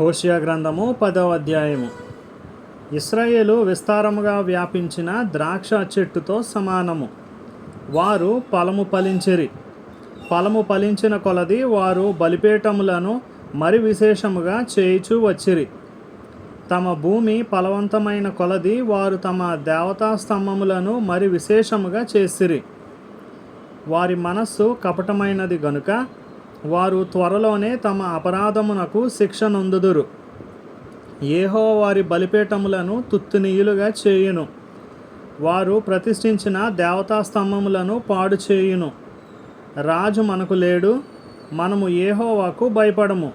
హోషియా గ్రంథము పదవ అధ్యాయము. ఇస్రాయేలు విస్తారముగా వ్యాపించిన ద్రాక్ష చెట్టుతో సమానము. వారు ఫలము ఫలించిరి. ఫలము ఫలించిన కొలది వారు బలిపేటములను మరి విశేషముగా చేయిచు వచ్చిరి. తమ భూమి ఫలవంతమైన కొలది వారు తమ దేవతా స్తంభములను మరి విశేషముగా చేసిరి. వారి మనస్సు కపటమైనది గనుక వారు త్వరలోనే తమ అపరాధమునకు శిక్ష నొందుదురు. ఏహో వారి బలిపీఠములను తుత్తునీయులుగా చేయును. వారు ప్రతిష్ఠించిన దేవతా స్తంభములను పాడు చేయును. రాజు మనకు లేడు మనము ఏహోవాకు భయపడము.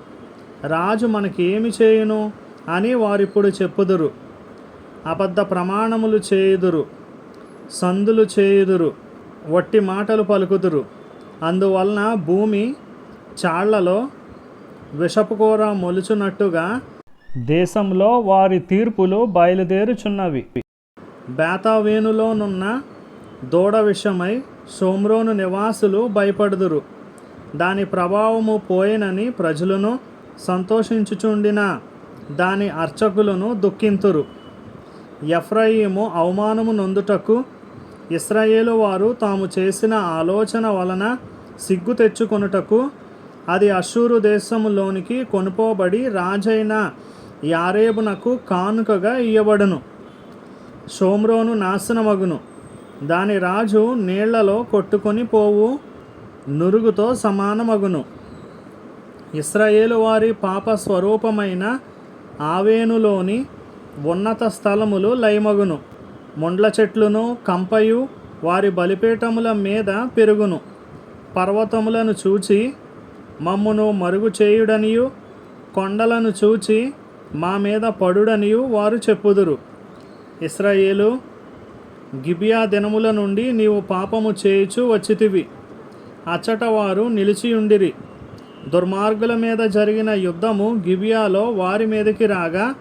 రాజు మనకి ఏమి చేయును అని వారిప్పుడు చెప్పుదురు. అబద్ధ ప్రమాణములు చేయుదురు సందులు చేయుదురు వట్టి మాటలు పలుకుదురు. అందువలన భూమి చాళ్ళలో విషపుకూర మొలుచున్నట్టుగా దేశంలో వారి తీర్పులు బయలుదేరుచున్నవి. బేతావేనులోనున్న దూడ విషమై సోమ్రోను నివాసులు భయపడుదురు. దాని ప్రభావము పోయినని ప్రజలను సంతోషించుచుండిన దాని అర్చకులను దుఃఖింతురు. ఎఫ్రయీము అవమానము నొందుటకు ఇస్రాయేలు వారు తాము చేసిన ఆలోచన వలన సిగ్గు తెచ్చుకొనుటకు అది అషూరు దేశములోనికి కొనుపోబడి రాజైన యారేబునకు కానుకగా ఇయ్యబడును. షోమ్రోను నాశనమగును. దాని రాజు నీళ్ళలో కొట్టుకొని పోవు నురుగుతో సమానమగును. ఇస్రాయేలు వారి పాప స్వరూపమైన ఆవేనులోని ఉన్నత స్థలములు లయమగును. ముండ్ల చెట్లును కంపయు వారి బలిపీఠముల మీద పెరుగును. పర్వతములను చూచి మమ్మును మరుగు చేయుడనియు కొండలను చూచి మా మీద పడుడనియు వారు చెప్పుదురు. ఇస్రాయేలు గిబియా దినముల నుండి నీవు పాపము చేయుచు వచ్చితివి. అచ్చట వారు నిలిచియుండిరి. దుర్మార్గుల మీద జరిగిన యుద్ధము గిబియాలో వారి మీదకి రాగా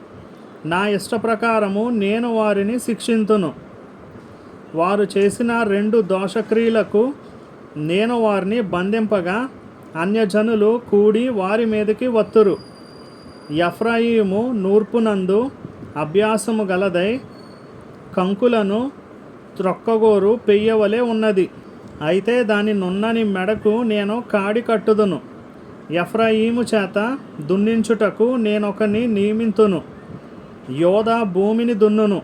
నా ఇష్ట ప్రకారము నేను వారిని శిక్షింతును. వారు చేసిన రెండు దోషక్రియలకు నేను వారిని బంధింపగా అన్యజనులు కూడి వారి మీదకి వత్తురు. ఎఫ్రాయిము నూర్పునందు అభ్యాసము గలదై కంకులను త్రొక్కగోరు పెయ్యవలే ఉన్నది. అయితే దాని నున్నని మెడకు నేను కాడి కట్టుదును. ఎఫ్రాయిము చేత దున్నించుటకు నేనొకని నియమింతును. యోధ భూమిని దున్నును.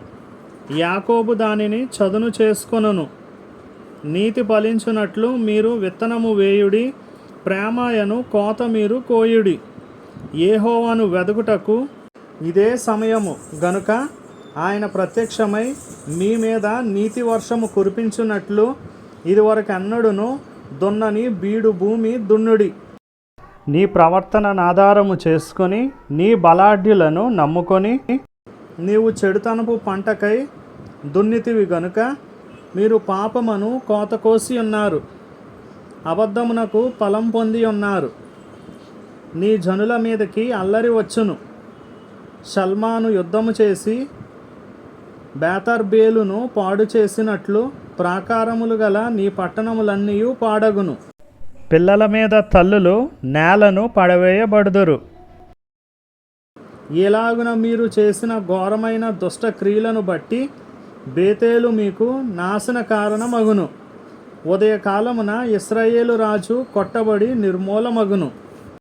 యాకోబు దానిని చదును చేసుకొనును. నీతి ఫలించునట్లు మీరు విత్తనము వేయుడి ప్రేమాయను కోత మీరు కోయుడి. ఏహోవాను వెదుకుటకు ఇదే సమయము. గనుక ఆయన ప్రత్యక్షమై మీ మీద నీతి వర్షము కురిపించున్నట్లు ఇదివరకు అన్నడును దున్నని బీడు భూమి దున్నుడి. నీ ప్రవర్తనను ఆధారము చేసుకొని నీ బలాఢ్యులను నమ్ముకొని నీవు చెడుతనపు పంటకై దున్నితివి గనుక మీరు పాపమును కోత కోసి ఉన్నారు. అబద్ధమునకు ఫలం పొంది ఉన్నారు నీ జనుల మీదకి అల్లరి వచ్చును. సల్మాను యుద్ధము చేసి బేతర్బేలును పాడు చేసినట్లు ప్రాకారములు గల నీ పట్టణములన్నీ పాడగును. పిల్లల మీద తల్లులు నేలను పడవేయబడుదురు. ఎలాగున మీరు చేసిన ఘోరమైన దుష్ట క్రియలను బట్టి బేతేలు మీకు నాశన కారణమగును. ఉదయకాలమున ఇస్రాయేలు రాజు కొట్టబడి నిర్మూలమగును.